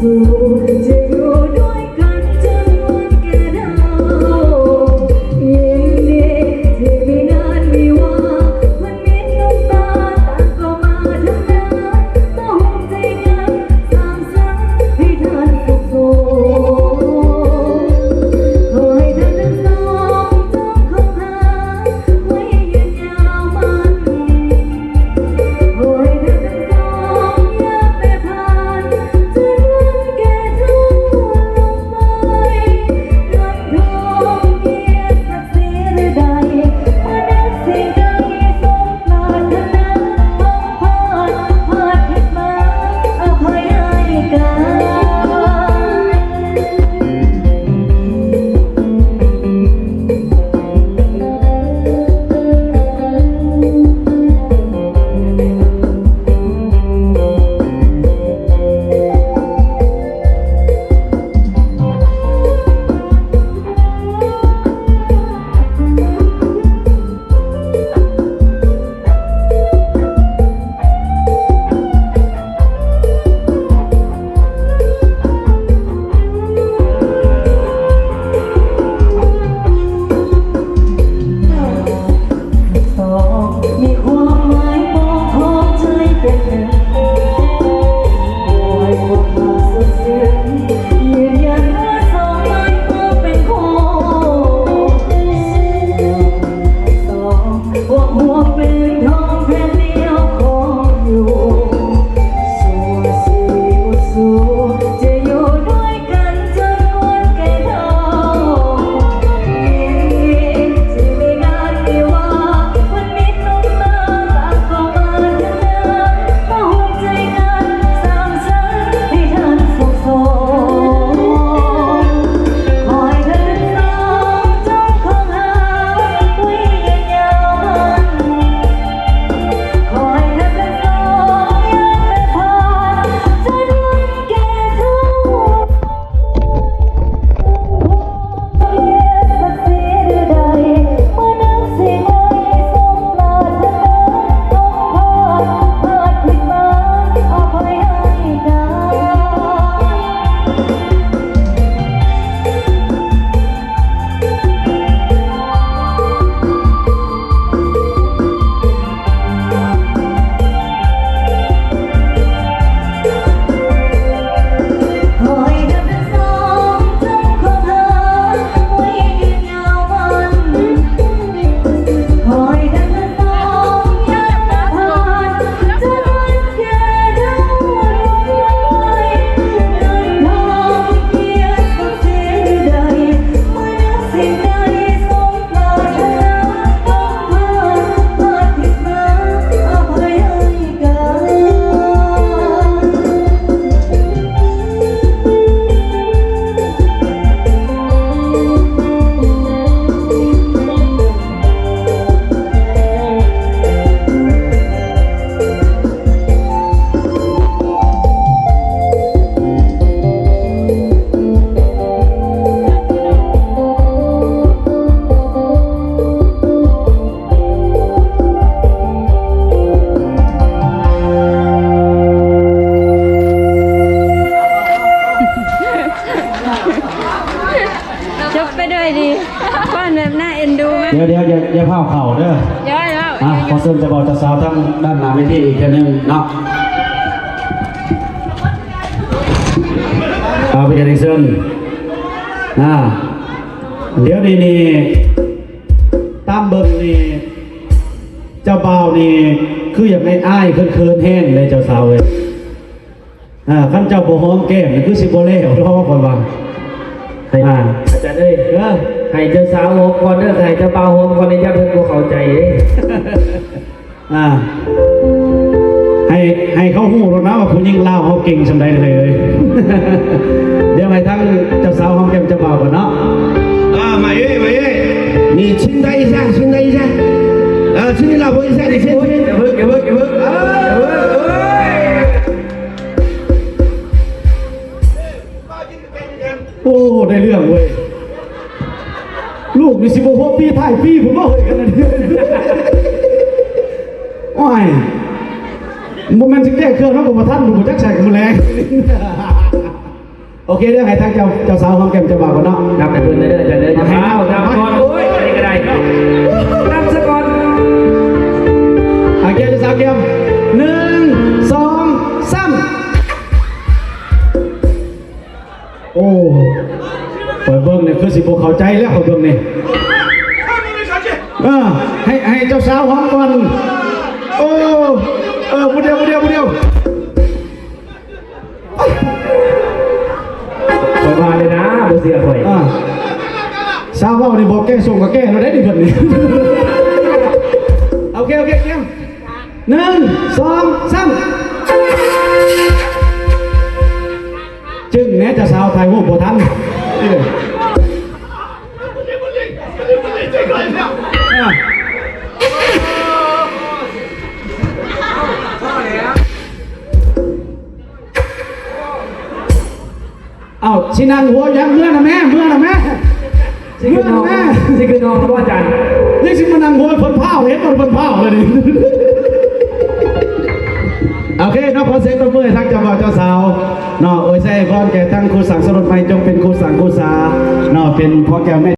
สู่ จบไปด้วยดีป้อนแบบน่าเอ็นดูไหมเดี๋ยวเดี๋ยวอย่าอย่าพาเข่าเด้อย้อยแล้วอะขอเสริมจะบอกจะสาวทั้งด้านหน้าเวทีอีกแค่นึงเนาะเอาไปกันอีกเส้นอ่าเดี๋ยวนี้นี่ตามเบิ่งนี่เจ้าบ่าวนี่คืออยากให้อ้ายเคินๆแห้งเลยเจ้าสาวเว้ยอ่าขั้นเจ้าบ่หอมแก้มนี่คือสิบ่แล้วเพราะว่าคนว่าอ่าอา จะได้เออให้เจ้าสาวหอมก่อนเด้อให้เจ้าบ่าวหอมก่อนในยามเพิ่นบ่เข้าใจเด้อ่าให้ให้เขาหู้แล้นะว่าผู้หญิงเล่าเขาเก่งสำใดเลยเดี๋ยวให้ทั้งเจ้าสาวหอมแก้มเจ้าบ่าวก่อนเนาะอ่ามาเอ้ยมาเอ้ยนี่ชินได้ซะชินได้ซะเออชิมลาวบ่ซะดิชิมอย่าเพิ่งอย่าเพิ่งอย่าเพิ่งเออเออโอ้ ได้เรื่องเว้ย ลูกมีสิบหกปีถ่ายปีผมก็เฮยกันนะเนี่ยโอ้ยโมเมนต์สิแก้เครื่องแล้วผมมาท่านผมจักใส่กับมือแรงโอเคเดี๋ยวให้ทางเจ้าเจ้าสาวหอมแก้มเจ้าบ่าวกันเนาะนับแต่เพื่อนเด้อจะเด้อจะเท้านำก่อนโอ้ยอันนี้ก็ได้นำซะก่อนโอเคเจ้าสาวแก้มหนึ่งสอง แล้วเขาเบิ้งนี่เออให้ให้เจ้าสาวหอมก่อนโอ้เออผู้เดียวผู้เดียวผู้เดียวคอยมาเลยนะบ่เสียข่อยอ่าสาวเว่านี่บอกแก้ส่งกับแก้เราได้ดีแบบนี้โอเคโอเคเกี่ยหนึ่งสองสามจึงแม้จะสาวไทยโว้บ่ทันเลยอ่ เอ้าชินังหัวยังเมื่อนะแม่เมื่อนะแม่สิคือน้องสิคือน้องพ่ออาจารย์นี่สิมานั่งหัวเพิ่นเผาเห็นมันเพิ่นเผาเลยดิโอเคเนาะขอเสียงตบมือให้ทั้งเจ้าบ่าวเจ้าสาวเนาะโอ้ยใส่พรแก่ทั้งครูสังสรดไปจงเป็นครูสังครูสาเนาะเป็นพ่อแก้วแม่